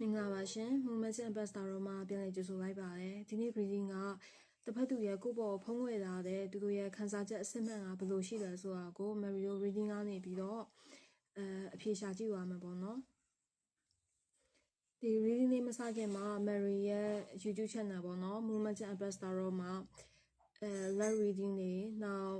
မင်္ဂလာပါရှင်မူမချင်ဘတ်စတာရောမှာပြန်လည်ကြိုဆိုလိုက်ပါတယ်ဒီနေ့ reading ကတစ်ဖက်သူရဲ့ကိုယ့်ဘောဖုံးဝေလာတဲ့သူတို့ရဲ့ခန်းစားချက်အစစ်မှန်ကဘယ်လိုရှိလဲဆိုတာကို Mario reading ကနေပြီးတော့အဲအဖြေရှာကြည့်ရမှာပေါ့နော်ဒီ reading လေးမစခင်မှာ Mary ရဲ့ YouTube channel ပေါ့နော် Movement and Ambassador မှာအဲ live reading တွေနောက်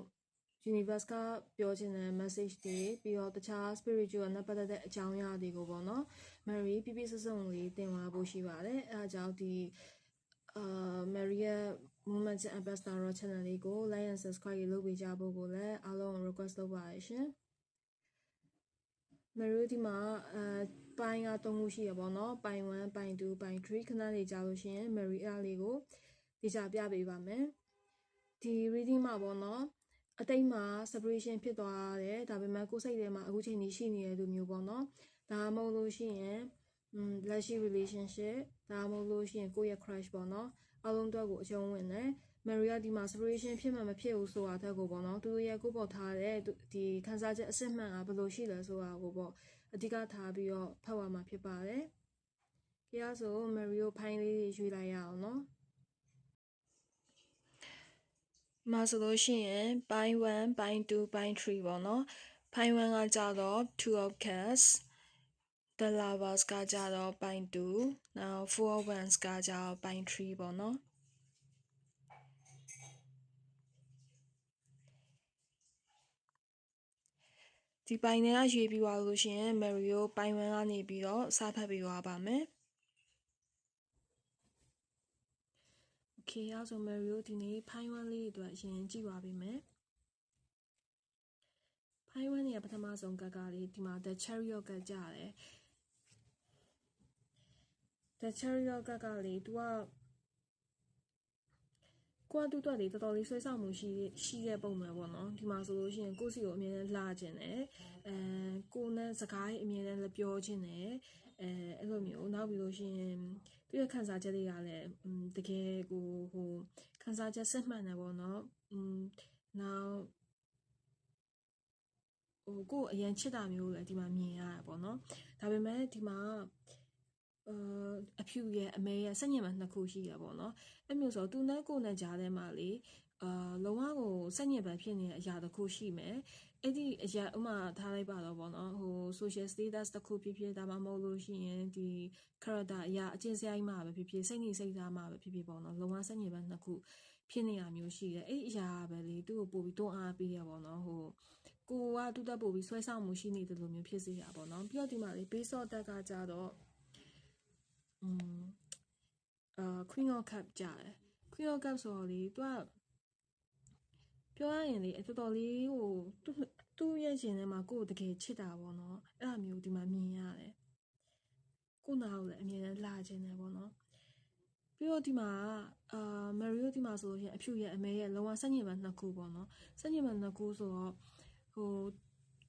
universe ကပြောချင်တဲ့ message တွေပြီးတော့တခြား spiritual နဲ့ပတ်သက်တဲ့အကြောင်းအရာတွေကိုပေါ့နော် Mary ပြပြစစုံလေးတင်သွားဖို့ရှိပါတယ်အဲအကြောင်းဒီအာ Mary ရဲ့ Movement and Ambassador channel လေးကို like and subscribe လုပ်ပေးကြဖို့ကိုလည်းအားလုံး request လုပ်ပါတယ်ရှင် Mary ဒီမှာအဲပိုင်းက၃ခုရှိရပေါ့နော်ပိုင်း1ပိုင်း2ပိုင်း3ခဏလေးကြာလို့ရှိရင် Mary အားလေးကိုဒီချပြပေးပါမယ်ဒီ reading မှာပေါ့နော်အတိတ်မှာ separation ဖြစ်သွားတယ်ဒါပေမဲ့ကိုယ်စိတ်ထဲမှာအခုချိန်ကြီးရှိနေတဲ့သူမျိုးပေါ့နော် ဒါမှမဟုတ်လို့ရှိရင်อืมလက်ရှိ relationship ဒါမှမဟုတ်လို့ရှိရင်ကိုယ့်ရဲ့ crush ပေါ့နော်အလုံးတော့ကိုအကျုံးဝင်တယ် Maria ဒီမှာ separation ဖြစ်မှမဖြစ်ဘူးဆိုတာတက်ကိုပေါ့နော်သူတို့ရဲ့ကိုပေါ်ထားတဲ့ဒီခန်းစားချက်အစစ်မှန်ကဘယ်လိုရှိလဲဆိုတာကိုပေါ့အဓိကထားပြီးတော့ဖတ်ရမှာဖြစ်ပါတယ်။ကြရဆို Mario ဖိုင်းလေးရွေးလိုက်ရအောင်နော်။မှာဆိုလို့ရှိရင်ပိုင်း1ပိုင်း2ပိုင်း3ပေါ့နော်ပိုင်း1ကကြတော့ two of cups the lovers ကကြတော့ပိုင်း2 now four of wands ကကြတော့ပိုင်း3ပေါ့နော်ဒီပိုင်းတွေကရွေးပြီးသွားလို့ရှိရင် Mario ပိုင်း1ကနေပြီးတော့စဖတ်ပြီးသွားပါမယ် Okay အဲဆို Mario ဒီနေ့ဖိုင်1လေးအတွက်အရင်ကြည့်ပါပေးမယ်ဖိုင်1ရဲ့ပထမဆုံးကတ်ကလေးဒီမှာ The Chariot ကတ်ကြတယ် The Chariot ကတ်ကလေး तू ကကိုကတူတော့လေတော်တော်လေးဆွဲဆောင်မှုရှိရှိတဲ့ပုံမှန်ပေါ့နော်ဒီမှာဆိုလို့ရှိရင်ကိုစီကိုအမြဲတမ်းလာခြင်းတယ်အဲကိုနဲ့စကားအမြဲတမ်းလည်းပြောခြင်းတယ်အဲအဲ့လိုမျိုးနောက်ပြီးလို့ရှိရင်သူရဲ့ခံစားချက်တွေကလည်းတကယ်ကိုဟိုခံစားချက်စစ်မှန်တယ်ပေါ့နော်อืมနောက်ဟိုကိုအရင်ချစ်တာမျိုးလည်းဒီမှာမြင်ရတယ်ပေါ့နော်ဒါပေမဲ့ဒီမှာ အာအဖြူရဲ့အမဲရဲ့စက်ညင်မှာနှစ်ခုရှိရပေါ့နော်အဲ့မျိုးဆိုသူနဲ့ကိုနဲ့ကြားထဲမှာလေအာလုံးဝကိုစက်ညင်ပန်ဖြစ်နေတဲ့အရာတစ်ခုရှိမယ်အဲ့ဒီအရာဥမာထားလိုက်ပါတော့ပေါ့နော်ဟို social status တစ်ခုဖြစ်ဖြစ်ဒါမှမဟုတ်လို့ရှိရင်ဒီ character အရာအကျင့်စရိုက်မှာပဲဖြစ်ဖြစ်စိတ်နေစိတ်သားမှာပဲဖြစ်ဖြစ်ပေါ့နော်လုံးဝစက်ညင်ပန်နှစ်ခုဖြစ်နေတာမျိုးရှိတယ်အဲ့ဒီအရာပဲလေသူ့ကိုပို့ပြီးတွန်းအားပေးရပေါ့နော်ဟိုကိုကတူတက်ပို့ပြီးဆွဲဆောင်မှုရှိနေတယ်လို့မျိုးဖြစ်စေရပေါ့နော်ပြီးတော့ဒီမှာလေ base of တက်ကကြတော့อืมအာ queen of cup ကြတယ် queen of cup ဆိုတော့လေသူကပြောရရင်လေအတော်တော်လေးဟိုသူ့သူ့ရဲ့ရှင်ထဲမှာကိုယ်တကယ်ချစ်တာပေါ့နော်အဲ့လိုမျိုးဒီမှာမြင်ရတယ်ကိုနာကိုလည်းအမြဲတမ်းလာခြင်းတယ်ပေါ့နော်ပြီးတော့ဒီမှာအာမရီယိုဒီမှာဆိုလို့ရှိရင်အဖြူရဲ့အမဲရဲ့လုံးဝစက်ညင်မှနှစ်ခုပေါ့နော်စက်ညင်မှနှစ်ခုဆိုတော့ဟို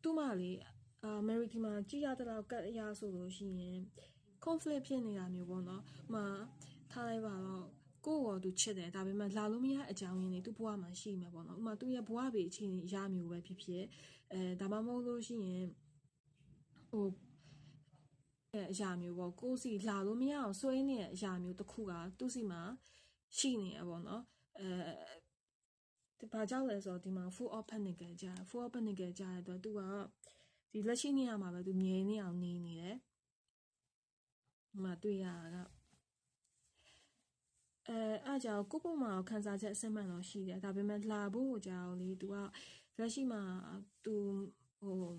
သူ့မလေးအာမရီဒီမှာကြည်ရတဲ့လောက်ကတ်အရာဆိုလို့ရှိရင် conflict ဖြစ်နေတာမျိုးပေါ့နော်။မှ ထားလိုက်ပါတော့ကိုယ့်ရောသူချစ်တယ်ဒါပေမဲ့လာလို့မရအကြောင်းရင်းတွေသူ့ဘဝမှာရှိမှာပေါ့နော်။ဥမာသူ့ရဲ့ဘဝဘေးအခြေအနေရမျိုးပဲဖြစ်ဖြစ်အဲဒါမှမဟုတ်လို့ရှိရင်ဟိုအရာမျိုးပေါ့ကိုယ်စီလာလို့မရအောင်ဆွဲနေတဲ့အရာမျိုးတစ်ခုကသူ့စီမှာရှိနေရပေါ့နော်။အဲဒီဘာကြောင့်လဲဆိုတော့ဒီမှာ full of panic ကြာ full of panic ကြာတဲ့အတွက်သူကဒီလက်ရှိနေရမှာပဲသူမြဲနေအောင်နေနေတယ်။မှာတွေ့ရတာက အဲအားကြောင့်ကိုပုံမှာခန်းစားချက်အစစ်မှန်တော့ရှိတယ်ဒါပေမဲ့လာဖို့ကြောင့်လေသူကလက်ရှိမှာသူဟို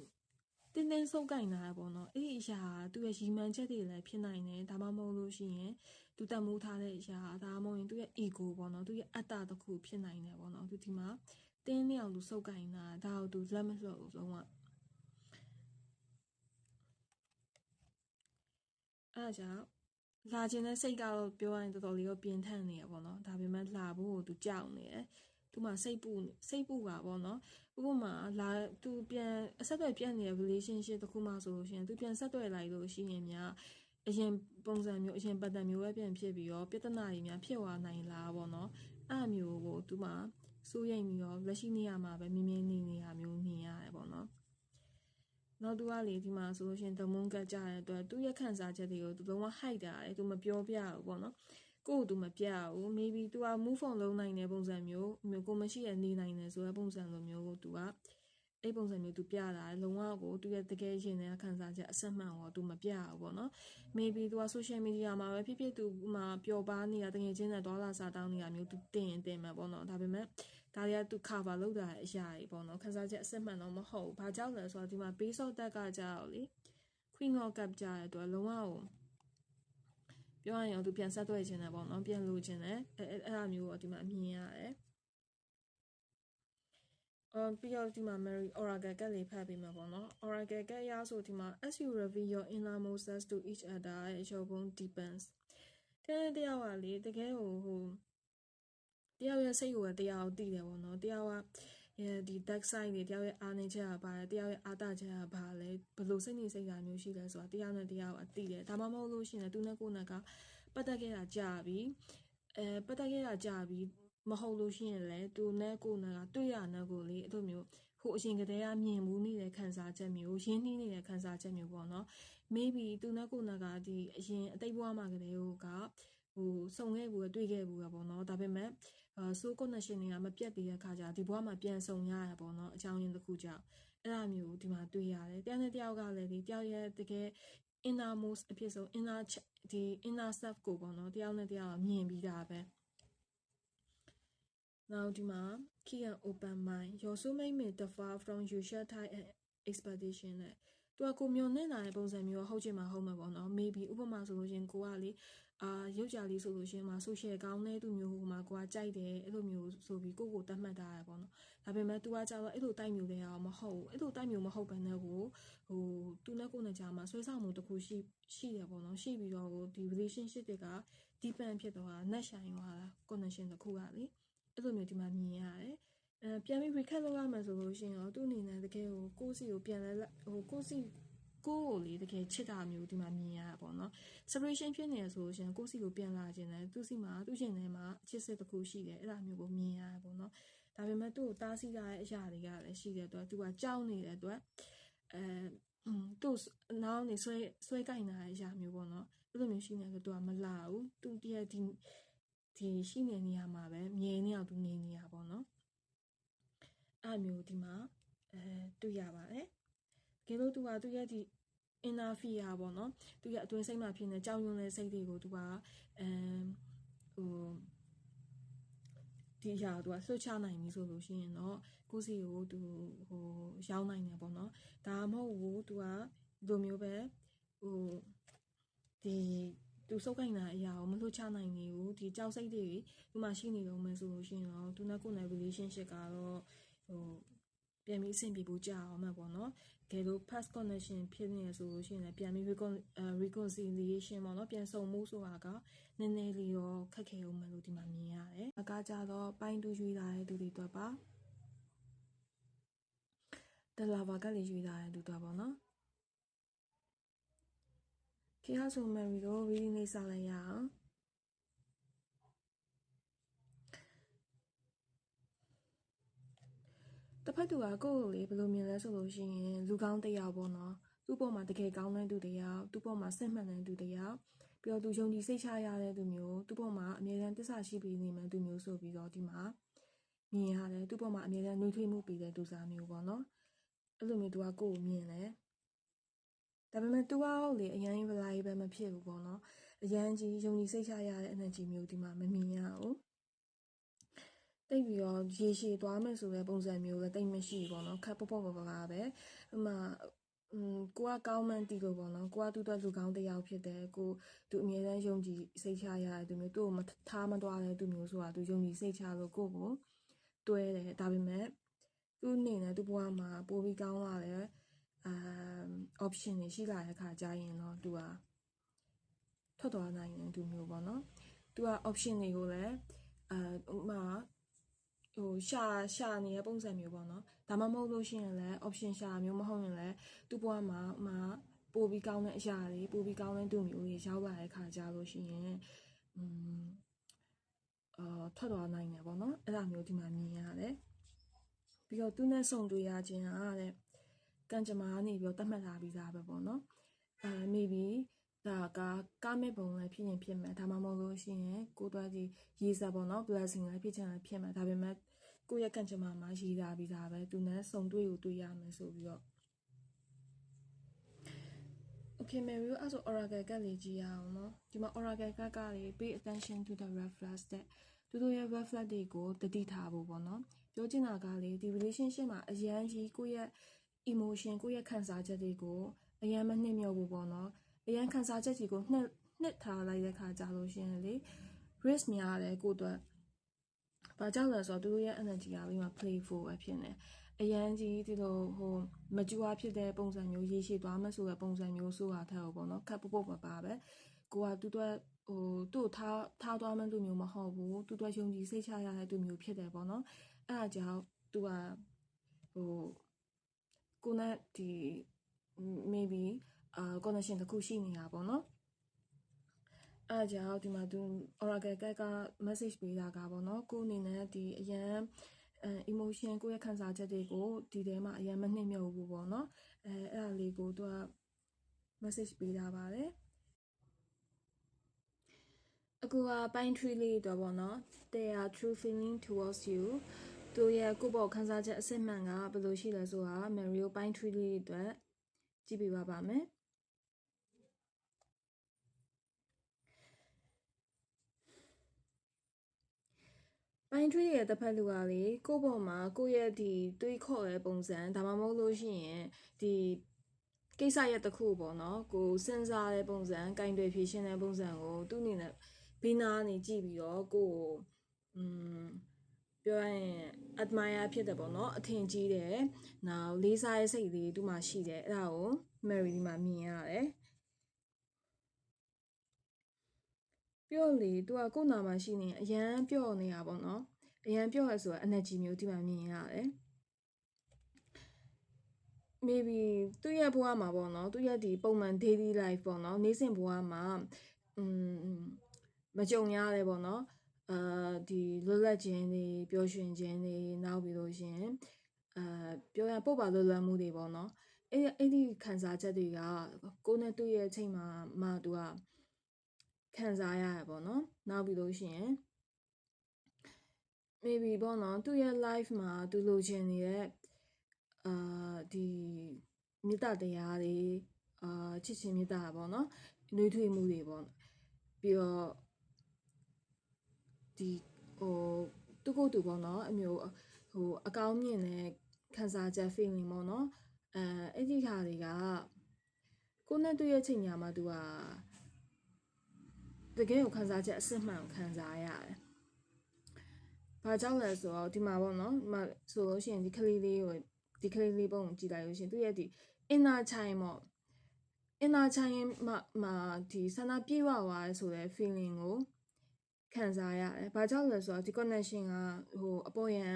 တင်းတင်းဆုပ်ကင်လာပေါ့နော်အဲ့ဒီအရာသူရဲ့ရီမှန်ချက်တွေလည်းဖြစ်နိုင်တယ်ဒါမှမဟုတ်လို့ရှိရင်သူတတ်မှုထားတဲ့အရာဒါမှမဟုတ်ရင်သူရဲ့ ego ပေါ့နော်သူရဲ့အတ္တတစ်ခုဖြစ်နိုင်တယ်ပေါ့နော်သူဒီမှာတင်းနေအောင်သူဆုပ်ကင်တာဒါကိုသူလက်မလွတ်ဘူးလုံးဝအဲ့ဒါကြောင့် လာခြင်းတဲ့စိတ်ကတော့ပြောရရင်တော်တော်လေးတော့ပြင်းထန်နေရပေါ့နော်ဒါပေမဲ့လာဖို့ကိုသူကြောက်နေတယ်သူမှစိတ်ပူစိတ်ပူပါပေါ့နော်ဥပမာလာသူပြန်အဆက်အသွယ်ပြတ်နေတဲ့ relationship တခုမှဆိုလို့ရှိရင်သူပြန်ဆက်သွယ်လိုက်လို့ရှိရင်များအရင်ပုံစံမျိုးအရင်ပတ်သက်မျိုးပဲပြန်ဖြစ်ပြီးတော့ပြဿနာတွေများဖြစ်သွားနိုင်လားပေါ့နော်အဲ့မျိုးကိုသူမှစိုးရိမ်ပြီးတော့လက်ရှိနေရမှာပဲမြင်မြင်နေနေရမျိုးမြင်ရတယ်ပေါ့နော် နောက်သူကလေဒီမှာဆိုလို့ရှိရင် the moon ကကြတဲ့အတွက်သူ့ရဲ့ခံစားချက်တွေကိုသူလုံးဝ hide တာလေသူမပြောပြဘူးပေါ့နော်ကိုယ်သူမပြဘူး maybe သူက move on လုပ်နိုင်တဲ့ပုံစံမျိုးမျိုးကိုမရှိရနေနိုင်တယ်ဆိုတဲ့ပုံစံလိုမျိုးကိုသူကအဲ့ပုံစံမျိုးသူပြတာလုံးဝကိုသူရဲ့တကယ်ရှင်တဲ့ခံစားချက်အဆက်မှန်ကိုသူမပြဘူးပေါ့နော် maybe သူက social media မှာပဲဖြစ်ဖြစ်သူမှာပျော်ပါနေတာတကယ်ချင်းနဲ့ဒေါ်လာစာတောင်းနေတာမျိုးသူတင်ရင်တင်မှာပေါ့နော်ဒါပေမဲ့ ဒါတွေကသူ cover လုပ်တာအရာကြီးပေါ့နော်ခန်းစားချက်အစစ်မှန်တော့မဟုတ်ဘူး။ဘာကြောင့်လဲဆိုတော့ဒီမှာ base of deck ကကြောက်လေ queen of cup ကြတဲ့အတွက်လုံးဝကိုပြောရရင်သူပြန်ဆက်သွဲခြင်းတယ်ပေါ့နော်ပြန်လိုခြင်းတယ်အဲအဲ့အဲ့အမျိုးကိုဒီမှာအမြင်ရတယ်။အော်ပြီးတော့ဒီမှာ Mary Oracle ကလေးဖတ်ပြီးမှာပေါ့နော် Oracle ကရဆိုဒီမှာ as you reveal your inner motions to each other your bond deepens တဲ့တရားကလေတကယ်ဟိုဟို တယောက်ရဲ့စိတ်ကိုတရားကိုသိတယ်ပေါ့နော်တယောက်ကဒီ dark side တွေတယောက်ရဲ့အားနေချက်ကပါတယ်တယောက်ရဲ့အားတချက်ကဘာလဲဘယ်လိုစိတ်နေစိတ်ဓာတ်မျိုးရှိလဲဆိုတာတယောက်နဲ့တယောက်အသိတယ်ဒါမှမဟုတ်လို့ရှိရင်သူနဲ့ကိုယ်နဲ့ကပတ်သက်ခဲ့တာကြာပြီအဲပတ်သက်ခဲ့တာကြာပြီမဟုတ်လို့ရှိရင်လည်းသူနဲ့ကိုယ်နဲ့ကတွေ့ရတဲ့ကိုလေအဲ့လိုမျိုးဟိုအရင်ကတည်းကမြင်မှုနေတဲ့ခံစားချက်မျိုးရင်းနှီးနေတဲ့ခံစားချက်မျိုးပေါ့နော် maybe သူနဲ့ကိုယ်နဲ့ကဒီအရင်အတိတ်ဘဝမှာကလေးကဟိုစုံခဲ့ဘူးတွေ့ခဲ့ဘူးပေါ့နော်ဒါပေမဲ့ အာ soul connection တွေကမပြတ်သေးတဲ့ခါကျဒီဘဝမှာပြန်ဆုံရရပေါ့နော်အကြောင်းရင်းတစ်ခုကြောင့်အဲ့ဒါမျိုးဒီမှာတွေ့ရတယ်တယောက်နဲ့တယောက်ကလည်းဒီတယောက်ရဲ့တကယ် innermost အဖြစ်ဆုံး inner ဒီ inner self ကိုပေါ့နော်တယောက်နဲ့တယောက်ကမြင်ပြီးတာပဲနောက်ဒီမှာ key and open mind your soulmate may differ from usual type and expectation နဲ့သူကကိုမျိုးနဲ့လာတဲ့ပုံစံမျိုးဟုတ်ချင်မှာဟုတ်မှာပေါ့နော် maybe ဥပမာဆိုလို့ရှင်ကိုကလေ အာရုပ်ကြလေးဆိုလို့ရှင်မှာ social ကောင်းတဲ့သူမျိုးဟိုမှာကိုကကြိုက်တယ်အဲ့လိုမျိုးဆိုပြီးကိုကိုတတ်မှတ်တာရပေါ့နော်ဒါပေမဲ့ तू ကကြောက်တော့အဲ့လိုတိုက်မျိုးတွေအောင်မဟုတ်ဘူးအဲ့လိုတိုက်မျိုးမဟုတ်ဘဲနဲ့ကိုဟိုသူနဲ့ကိုနဲ့ကြားမှာဆွဲဆောင်မှုတစ်ခုရှိရှိတယ်ပေါ့နော်ရှိပြီးတော့ကိုဒီ relationship တွေက deepen ဖြစ်သွားတာ net shine သွားတာ connection တစ်ခုကလေအဲ့လိုမျိုးဒီမှာမြင်ရတယ်အဲပြန်ပြီး recap လုပ်ရမယ်ဆိုလို့ရှိရင်တော့သူ့အနေနဲ့တကယ်ကိုကိုယ့်စီကိုပြန်လဲဟိုကိုယ့်စီကိုကိုလေတကယ်ချစ်တာမျိုးဒီမှာမြင်ရတာပေါ့နော် separation ဖြစ်နေရဆိုလို့ရှင်ကိုစီကိုပြန်လာခြင်းတယ်သူစီမှာသူ့ရှင်ထဲမှာအချစ်စစ်တစ်ခုရှိတယ်အဲ့ဒါမျိုးကိုမြင်ရတယ်ပေါ့နော်ဒါပေမဲ့သူ့ကိုတားဆီးရတဲ့အရာတွေကလည်းရှိတဲ့အတွက်သူကကြောက်နေတဲ့အတွက်အဲသူ့နောက်နေဆွဲဆွဲကြိုင်တာတဲ့အရာမျိုးပေါ့နော်အဲ့လိုမျိုးရှိနေဆိုသူကမလာဘူးသူတည်းဒီဒီရှိနေနေရမှာပဲမြင်နေအောင်သူနေနေရပေါ့နော်အဲ့မျိုးဒီမှာအဲတွေ့ရပါတယ်ကဲလို့သူကသူရဲ့ဒီ inner fear ပေါ့နော်သူရဲ့အတွင်းစိတ်မှာဖြစ်နေကြောက်ရွံ့တဲ့စိတ်တွေကိုသူကအမ်ဟိုဒီအရာသူကဆွတ်ချနိုင်ပြီဆိုလို့ရှိရင်တော့ကိုစီကိုသူဟိုရောက်နိုင်တယ်ပေါ့နော်ဒါမှမဟုတ်ဘူးသူကဒီလိုမျိုးပဲဟိုဒီသူစုပ်ကိုင်တာအရာကိုမလွှတ်ချနိုင်နေဘူးဒီကြောက်စိတ်တွေဒီမှာရှိနေတော့မယ်ဆိုလို့ရှိရင်တော့သူနဲ့ကိုယ်နဲ့ relationship ကတော့ဟိုပြန်ပြီးအဆင်ပြေဖို့ကြာအောင်မှာပေါ့နော် ကဲလို့ past connection ဖြစ်နေရဆိုလို့ရှိရင်လည်းပြန်ပြီး reconciliation ပေါ့နော်ပြန်ဆုံမှုဆိုတာကနည်းနည်းလေးတော့ခက်ခဲအောင်မလို့ဒီမှာမြင်ရတယ်အကားကြတော့ပိုင်းတူရွေးလာတဲ့သူတွေတော့ပါတလာဘာကလေးရွေးလာတဲ့သူတော့ပေါ့နော်ခေဟာဆိုမယ်ရီကို reading လေးစလိုက်ရအောင် တစ်ဖက်သူကကိုယ့်ကိုလေဘယ်လိုမြင်လဲဆိုလို့ရှိရင်လူကောင်းတစ်ယောက်ပေါ့နော်သူ့ပေါ်မှာတကယ်ကောင်းတဲ့သူတစ်ယောက်သူ့ပေါ်မှာစစ်မှန်တဲ့သူတစ်ယောက်ပြီးတော့သူယုံကြည်စိတ်ချရတဲ့သူမျိုးသူ့ပေါ်မှာအမြဲတမ်းတစ္ဆာရှိပြီးနေမှသူမျိုးဆိုပြီးတော့ဒီမှာမြင်ရတယ်သူ့ပေါ်မှာအမြဲတမ်းနှွေးထွေးမှုပြီးတဲ့သူစားမျိုးပေါ့နော်အဲ့လိုမျိုးသူကကိုယ့်ကိုမြင်တယ်ဒါပေမဲ့သူကဟုတ်လေအရန်ကြီးဗလာကြီးပဲမဖြစ်ဘူးပေါ့နော်အရန်ကြီးယုံကြည်စိတ်ချရတဲ့ energy မျိုးဒီမှာမမြင်ရဘူး တိတ်ပြီးတော့ရေရှည်သွားမယ်ဆိုတဲ့ပုံစံမျိုးလည်းတိတ်မရှိဘူးပေါ့နော်ခက်ပေါ့ပေါ့ပါပါပဲဥမာอืมကိုကကောင်းမှန်းတီးလို့ပေါ့နော်ကိုကသူ့အတွက်လူကောင်းတစ်ယောက်ဖြစ်တယ်ကိုသူအမြဲတမ်းယုံကြည်စိတ်ချရတဲ့သူမျိုးသူ့ကိုမထားမသွားတဲ့သူမျိုးဆိုတာသူယုံကြည်စိတ်ချလို့ကိုကိုတွဲတယ်ဒါပေမဲ့သူ့အနေနဲ့သူ့ဘဝမှာပိုပြီးကောင်းလာတယ်အာ option တွေရှိလာတဲ့ခါကျရင်တော့သူကထွက်သွားနိုင်တယ်သူမျိုးပေါ့နော်သူက option တွေကိုလည်းအာဥမာ ဟိုရှာရှာနေတဲ့ပုံစံမျိုးပေါ့နော်ဒါမှမဟုတ်လို့ရှိရင်လည်း option ရှာမျိုးမဟုတ်ရင်လည်းသူ့ဘဝမှာမှပို့ပြီးကောင်းတဲ့အရာတွေပို့ပြီးကောင်းတဲ့သူမျိုးတွေရောက်လာတဲ့ခါကြလို့ရှိရင်อืมအာထွက်သွားနိုင်တယ်ပေါ့နော်အဲ့ဒါမျိုးဒီမှာမြင်ရတယ်ပြီးတော့သူနဲ့ဆုံတွေ့ရခြင်းအားတဲ့ကံကြမ္မာကနေပြီးတော့တတ်မှတ်ထားပြီးသားပဲပေါ့နော်အဲ maybe ဒါကကားမဲ့ပုံလည်းဖြစ်ရင်ဖြစ်မယ်ဒါမှမဟုတ်လို့ရှိရင်ကိုသွားကြည့်ရေးစားပေါ့နော် blessing လည်းဖြစ်ချင်လည်းဖြစ်မယ်ဒါပေမဲ့ ကိုယ့်ရဲ့ကံကြမ္မာမှာရေးထားပြီးသားပဲသူနဲ့စုံတွေ့ကိုတွေ့ရမယ်ဆိုပြီးတော့ Okay Mary အဲ့ဆို Oracle ကလေးကြည့်ရအောင်နော်ဒီမှာ Oracle ကကလေး pay attention to the red flags တဲ့သူတို့ရဲ့ red flag တွေကိုတတိထားဖို့ပေါ့နော်ပြောချင်တာကလေဒီ relationship မှာအရန်ကြီးကိုယ့်ရဲ့ emotion ကိုယ့်ရဲ့ခံစားချက်တွေကိုအရန်မနှိမ့်မြော့ဘူးပေါ့နော်အရန်ခံစားချက်တွေကိုနှစ်နှစ်ထားလိုက်တဲ့ခါကြာလို့ရှိရင်လေ risk များတယ်ကိုယ့်အတွက် ဘာကြောင့်လဲဆိုတော့သူတို့ရဲ့ energy ကပြီးမှ playful ပဲဖြစ်နေအရန်ကြီးဒီလိုဟိုမကြွားဖြစ်တဲ့ပုံစံမျိုးရေးရှိသွားမှဆိုတဲ့ပုံစံမျိုးဆိုတာထက်ဟိုပေါ့နော်ခပ်ပုတ်ပုတ်မပါပဲကိုကသူတို့ဟိုသူ့ထားထားသွားမှလူမျိုးမဟုတ်ဘူးသူတို့ယုံကြည်စိတ်ချရတဲ့သူမျိုးဖြစ်တယ်ပေါ့နော်အဲ့ဒါကြောင့်သူကဟိုကိုနဲ့ဒီ maybe အာ connection တစ်ခုရှိနေတာပေါ့နော် အားကြောင့်ဒီမှာသူ Oracle ကက message ပေးတာကပေါ့နော်ကိုအနေနဲ့ဒီအရန်အဲ emotion ကိုယ့်ရဲ့ခံစားချက်တွေကိုဒီထဲမှာအရန်မနှိမ့်မြုပ်ဘူးပေါ့နော်အဲအဲ့ဒါလေးကိုသူက message ပေးတာပါတယ်အခုက pine tree လေးတော့ပေါ့နော် they are true feeling towards you သူရဲ့ကိုယ့်ဘောခံစားချက်အစစ်မှန်ကဘယ်လိုရှိလဲဆိုတာ Mario pine tree လေးအတွက်ကြည့်ပြပါပါမယ် ပိုင်းထွေးရဲ့တစ်ဖက်လူကလေကိုယ့်ဘောမှာကိုယ့်ရဲ့ဒီတွေးခေါ်တဲ့ပုံစံဒါမှမဟုတ်လို့ရှိရင်ဒီကိစ္စရက်တစ်ခုပေါ့နော်ကိုစဉ်းစားတဲ့ပုံစံကင်တွေဖြည့်ရှင်းတဲ့ပုံစံကိုသူ့အနေနဲ့ဘီနာနေကြည့်ပြီးတော့ကိုอืมပြောရရင် admire ဖြစ်တယ်ပေါ့နော်အထင်ကြီးတယ်နောက်လေးစားရဲ့စိတ်လေးသူ့မှာရှိတယ်အဲ့ဒါကို Mary ဒီမှာမြင်ရတယ် ပြောလေ तू ကကိုယ်နာမှာရှိနေအရန်ပြော့နေတာပေါ့နော်အရန်ပြော့ရဆိုတော့ energy မျိုးဒီမှာမြင်ရတယ် maybe သူ့ရဲ့ဘဝမှာပေါ့နော်သူ့ရဲ့ဒီပုံမှန် daily life ပေါ့နော်နေ့စဉ်ဘဝမှာอืมမကြုံရတဲ့ပေါ့နော်အာဒီလွတ်လပ်ခြင်းတွေပျော်ရွှင်ခြင်းတွေနောက်ပြီးလို့ရှင်အာပြောရပုတ်ပါလွတ်လပ်မှုတွေပေါ့နော်အဲ့အဲ့ဒီခံစားချက်တွေကကိုယ်နဲ့တွေ့ရဲ့အချိန်မှာမှသူက ခံစားရရပေါ့နော်နောက်ပြီးလို့ရှိရင် maybe ပေါ့နော်သူ့ရဲ့ life မှာသူလိုချင်နေတဲ့အာဒီမေတ္တာတရားတွေအာချစ်ချင်းမေတ္တာပေါ့နော်နှွေးထွေးမှုတွေပေါ့ပြီးတော့ဒီဟိုသူကိုယ်သူပေါ့နော်အမျိုးဟိုအကောင်းမြင်တဲ့ခံစားချက် feeling ပေါ့နော်အဲအဲ့ဒီခါတွေကကိုနဲ့တွေ့ရဲ့ချိန်ညာမှာသူက တကယ်ကိုခံစားချက်အစစ်မှန်ကိုခံစားရတယ်။ဘာကြောင့်လဲဆိုတော့ဒီမှာပေါ့နော်ဒီမှာဆိုလို့ရှိရင်ဒီကလေးလေးကိုဒီကလေးလေးပုံကိုကြည့်လိုက်လို့ရှိရင်သူရဲ့ဒီ inner child ပေါ့ inner child မှာမှာဒီဆန္ဒပြေဝသွားဆိုတဲ့ feeling ကိုခံစားရတယ်။ဘာကြောင့်လဲဆိုတော့ဒီ connection ကဟိုအပေါ်ယံ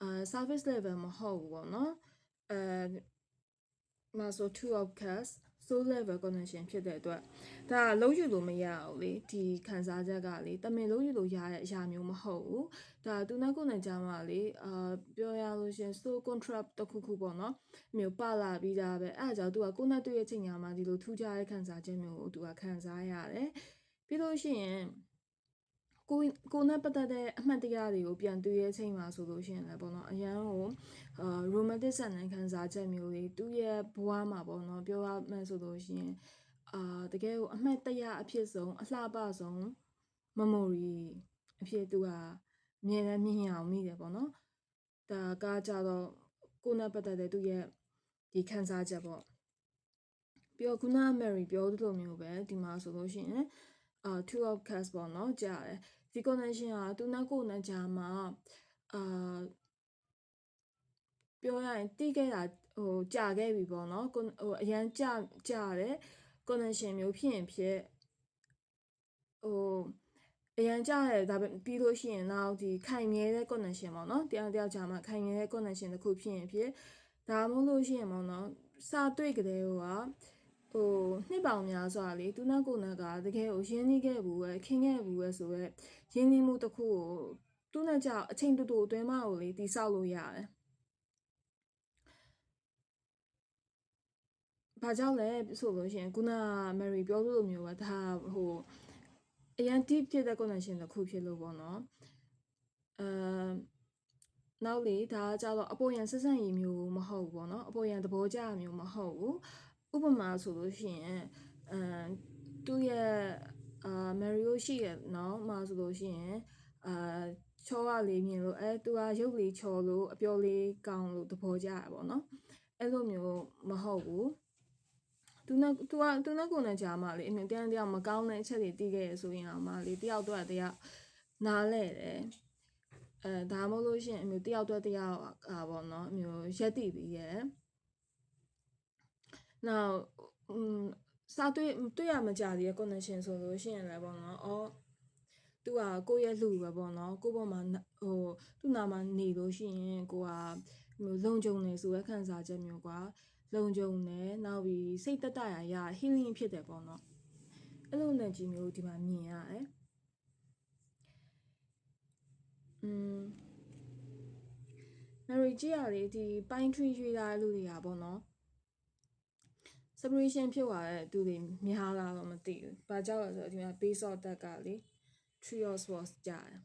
အာ service level မဟုတ်ဘူးပေါ့နော်။အဲမှာဆို2 of cups soul level connection ဖြစ်တဲ့အတွက်ဒါလုံးယူလို့မရအောင်လေဒီခံစားချက်ကလေတမင်လုံးယူလို့ရတဲ့အရာမျိုးမဟုတ်ဘူးဒါသူနဲ့ကိုယ်နဲ့ကြားမှာလေအာပြောရလို့ရှင် soul contract တစ်ခုခုပေါ့နော်မျိုးပါလာပြီးသားပဲအဲအကြောင်းသူကကိုယ်နဲ့တွေ့ရဲ့ချိန်ညာမှာဒီလိုထူးခြားတဲ့ခံစားချက်မျိုးကိုသူကခံစားရတယ်ပြီးလို့ရှိရင် ကိုကိုနဲ့ပတ်သက်တဲ့အမှတ်တရတွေကိုပြန်တွေ့ရဲ့ချိန်မှာဆိုလို့ရှိရင်လည်းပေါ့နော်အရန်ကိုအာ romantic ဆန်တဲ့ခံစားချက်မျိုးတွေသူ့ရဲ့ဘဝမှာပေါ့နော်ပြောရမှဆိုလို့ရှိရင်အာတကယ်ကိုအမှတ်တရအဖြစ်ဆုံးအလှပဆုံး memory အဖြစ်သူကအမြဲတမ်းမြင်ရအောင်မိတယ်ပေါ့နော်ဒါကကြတော့ကိုနဲ့ပတ်သက်တဲ့သူ့ရဲ့ဒီခံစားချက်ပေါ့ပြီးတော့ခုန Mary ပြောသလိုမျိုးပဲဒီမှာဆိုလို့ရှိရင် အာ2 of cups ပေါ့နော်ကြားတယ်ဒီ connection ကသူနဲ့ကိုနဲ့ကြားမှာအာပြောရရင်တိခဲ့တာဟိုကြာခဲ့ပြီပေါ့နော်ဟိုအရန်ကြာကြာတယ် connection မျိုးဖြစ်ရင်ဖြစ်ဟိုအရန်ကြရတယ်ဒါပြီးလို့ရှိရင်နောက်ဒီခိုင်မြဲတဲ့ connection ပေါ့နော်တရားတရားကြားမှာခိုင်မြဲတဲ့ connection တစ်ခုဖြစ်ရင်ဖြစ်ဒါမှမဟုတ်လို့ရှိရင်ပေါ့နော်စာတွေ့ကြတဲ့ဟိုက ဟိုနှစ်ပေါင်များစွာလေသူနဲ့ကိုနဲ့ကတကယ်ကိုရင်းနှီးခဲ့ဘူးပဲခင်ခဲ့ဘူးပဲဆိုတော့ရင်းနှီးမှုတစ်ခုကိုသူနဲ့ကြောက်အချိန်တူတူအတွင်းမှာကိုလေတိဆောက်လို့ရတယ်ဘာကြောင့်လဲဆိုလို့ရှိရင်ခုန Mary ပြောသလိုမျိုးပဲဒါဟိုအရင် deep ဖြစ်တဲ့ connection တစ်ခုဖြစ်လို့ပေါ့နော်အဲနောက်လေဒါကကြတော့အပေါ်ရန်ဆက်ဆံရေးမျိုးမဟုတ်ဘူးပေါ့နော်အပေါ်ရန်သဘောကျမျိုးမဟုတ်ဘူး ဥပမာဆိုလို့ရှိရင်အဲသူ့ရဲ့အာ Mario ရှိရနော်မှာဆိုလို့ရှိရင်အာချောကလေးမြင်လို့အဲသူကရုပ်လေးချောလို့အပျော်လေးကောင်းလို့သဘောကျရပေါ့နော်အဲ့လိုမျိုးမဟုတ်ဘူးသူနဲ့သူကသူနဲ့ကိုယ်နဲ့ကြားမှာလေအမြင်တရားတရားမကောင်းတဲ့အချက်တွေတီးခဲ့ရဆိုရင်အောင်မလေတယောက်တော့တယောက်နားလဲတယ်အဲဒါမှမဟုတ်လို့ရှိရင်အမျိုးတယောက်တော့တယောက်အာပေါ့နော်အမျိုးရက်တည်ပြီးရဲ့ နောက်อืมစာတွေ့တွေ့ရမကြသေးတဲ့ connection ဆိုလို့ရှိရင်လည်းပေါ့နော်အော်သူကကိုယ့်ရဲ့လူပဲပေါ့နော်ကိုယ့်ဘောမှာဟိုသူ့နာမှာနေလို့ရှိရင်ကိုကမျိုးလုံခြုံနေဆိုတဲ့ခံစားချက်မျိုးကွာလုံခြုံနေနောက်ပြီးစိတ်တက်တရရ healing ဖြစ်တယ်ပေါ့နော်အဲ့လိုနဲ့ကြီးမျိုးဒီမှာမြင်ရတယ်อืม Mary ကြည့်ရလေဒီ pine tree ရွေးထားတဲ့လူတွေကပေါ့နော် separation ဖြစ်သွားတဲ့သူတွေများလားတော့မသိဘူး။ဘာကြောင့်လဲဆိုတော့ဒီမှာ base of that ကလေ three of swords ကြာတယ်။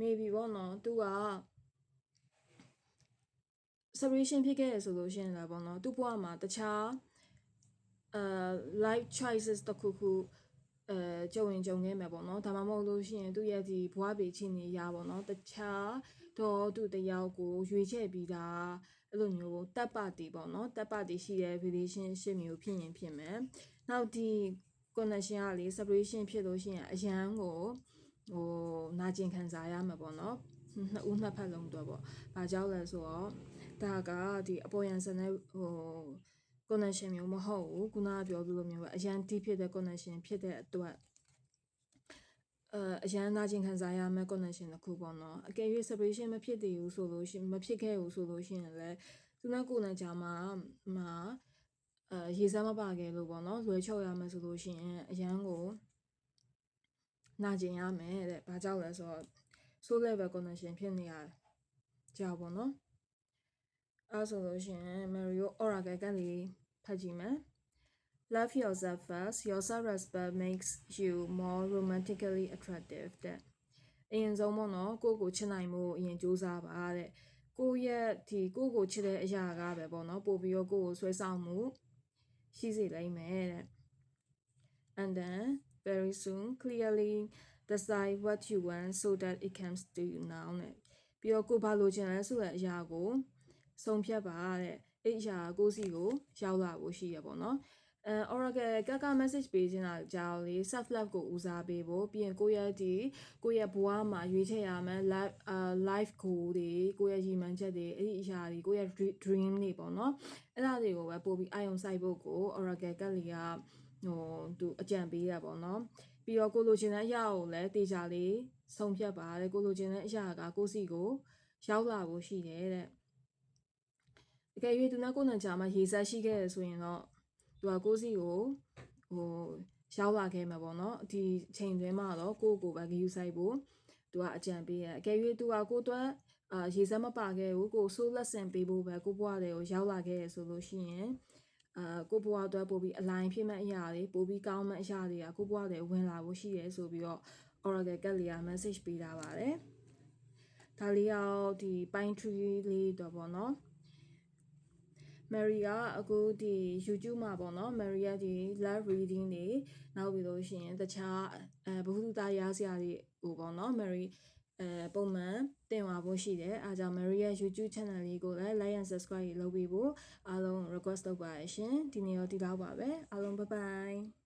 maybe ပေါ့နော်သူက separation ဖြစ်ခဲ့ရဆိုလို့ရှိရင်လည်းပေါ့နော်သူ့ဘဝမှာတခြားအဲ life choices တခုခုအဲကြုံရင်ကြုံခဲ့မယ်ပေါ့နော်ဒါမှမဟုတ်လို့ရှိရင်သူ့ရဲ့ဒီဘဝပေချင်းနေရပေါ့နော်တခြားတော့သူတယောက်ကိုရွေးချယ်ပြီးတာ အဲ့လိုမျိုးတပ်ပါတီပေါ့နော်တပ်ပါတီရှိတဲ့ relationship မျိုးဖြစ်ရင်ဖြစ်မယ်နောက်ဒီ connection ကလေ separation ဖြစ်လို့ရှိရင်အရန်ကိုဟိုနာကျင်ခံစားရမှာပေါ့နော်နှစ်ဦးနှစ်ဖက်လုံးတော့ပေါ့။ဘာကြောင့်လဲဆိုတော့ဒါကဒီအပေါ်ရန်စတဲ့ဟို connection မျိုးမဟုတ်ဘူးခုနကပြောသလိုမျိုးပဲအရန်တီးဖြစ်တဲ့ connection ဖြစ်တဲ့အတွက် အဲအရန်နာကျင်ခံစားရမယ့် connection တစ်ခုပေါ့နော်အကယ်၍ separation မဖြစ်သေးဘူးဆိုလို့ရှိမဖြစ်ခဲ့ဘူးဆိုလို့ရှိရင်လည်းသူနဲ့ကိုယ်နဲ့ကြာမှာမှာအဲရေစမ်းမပါခဲ့လို့ပေါ့နော်လွယ်ချုပ်ရမယ်ဆိုလို့ရှိရင်အရန်ကိုနာကျင်ရမယ်တဲ့ဘာကြောင့်လဲဆိုတော့ soul level connection ဖြစ်နေရကြာပေါ့နော်အဲဆိုလို့ရှိရင် Mario Oracle ကလေးဖတ်ကြည့်မယ် Love yourself first. Your self-respect makes you more romantically attractive တဲ့အရင်ဆုံးပေါ့နော်ကိုကိုချစ်နိုင်မှုအရင်စူးစမ်းပါတဲ့ကိုရဲ့ဒီကိုကိုချစ်တဲ့အရာကပဲပေါ့နော်ပို့ပြီးတော့ကိုကိုဆွဲဆောင်မှုရှိစေလိမ့်မယ်တဲ့ and then very soon clearly decide what you want so that it comes to you now နဲ့ပြီးတော့ကိုဘာလိုချင်လဲဆိုတဲ့အရာကိုဆုံးဖြတ်ပါတဲ့အဲ့အရာကိုစီကိုရောက်လာဖို့ရှိရပေါ့နော်အဲ Oracle ကက message ပေးခြင်းတာကြောင့်လေ self love ကိုဦးစားပေးဖို့ပြီးရင်ကိုယ့်ရဲ့ဒီကိုယ့်ရဲ့ဘဝမှာရွေးချယ်ရမယ် life အာ life goal တွေကိုယ့်ရဲ့ရည်မှန်းချက်တွေအဲ့ဒီအရာတွေကိုယ့်ရဲ့ dream တွေပေါ့နော်အဲ့ဒါတွေကိုပဲပို့ပြီးအာရုံစိုက်ဖို့ကို Oracle ကလေးကဟိုသူအကြံပေးတာပေါ့နော်ပြီးတော့ကိုလိုချင်တဲ့အရာကိုလည်းတေချာလေးဆုံးဖြတ်ပါတယ်ကိုလိုချင်တဲ့အရာကကိုစီကိုရောက်လာဖို့ရှိတယ်တဲ့တကယ်၍သူနဲ့ကိုယ်နဲ့ကြာမှာရေစက်ရှိခဲ့ရဆိုရင်တော့ သူကကိုစီကိုဟိုရောက်လာခဲ့မှာပေါ့နော်ဒီချိန်တွင်းမှာတော့ကိုကိုပဲဂယူဆိုင်ဖို့သူကအကြံပေးရအကယ်၍သူကကိုအတွက်အာရေစက်မပါခဲ့ဘူးကိုဆိုးလက်ဆန်ပေးဖို့ပဲကိုဘွားတွေကိုရောက်လာခဲ့ရဆိုလို့ရှိရင်အာကိုဘွားအတွက်ပို့ပြီးအလိုင်းဖြစ်မဲ့အရာတွေပို့ပြီးကောင်းမဲ့အရာတွေကကိုဘွားတွေဝင်လာဖို့ရှိရဲဆိုပြီးတော့ Oracle ကလေးက message ပေးတာပါတယ်ဒါလေးရောက်ဒီ pine tree လေးတော့ပေါ့နော် Mary ကအခုဒီ YouTube မှာပေါ့နော် Mary ကဒီ live reading တွေနောက်ပြီးလို့ရှိရင်တခြားအဲဘ ഹു တာရစရာတွေဟိုပေါ့နော် Mary အဲပုံမှန်တင်ပါဖို့ရှိတယ်အားကြောင့် Mary ရဲ့ YouTube channel လေးကိုလည်း like and subscribe လုပ်ပေးဖို့အားလုံး request လုပ်ပါရရှင်ဒီနေ့ရောဒီလောက်ပါပဲအားလုံး bye bye